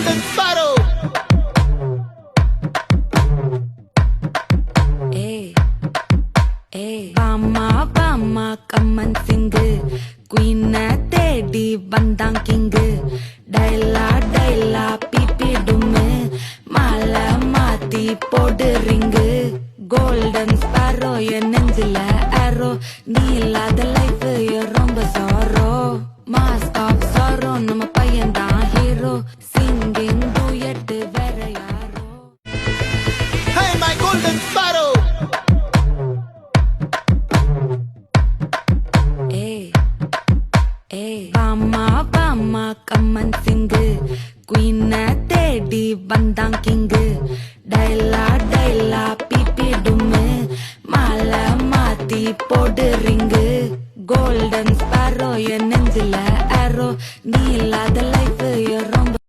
golden sparrow. Bama Bama come on சிங்கு குயின தேடி வந்தான் king டைலா டைலா BP மாலை மாத்தி போடு ரிங்கு கோல்டன் ஸ்பாரோ என் நெஞ்சில ஆரோ நீ இல்லாத லைஃப் ரொம்ப சாரோ மாஸ்க் ஆஃப் சாரோ நம்ம ஹீரோ சிங்கிங் டூயட் வேற யாரோ. Golden sparrow. ஏய் ஏய் பாமா பாமா கம்மன் சிங்கு. குயின தேடி வந்தான் கிங்கு. டைலா டைலா பிபி டும்மு மாலை மாத்தி போடு ரிங்கு. கோல்டன் ஸ்பாரோ என் நெஞ்சில ஆரோ நீ இல்லாத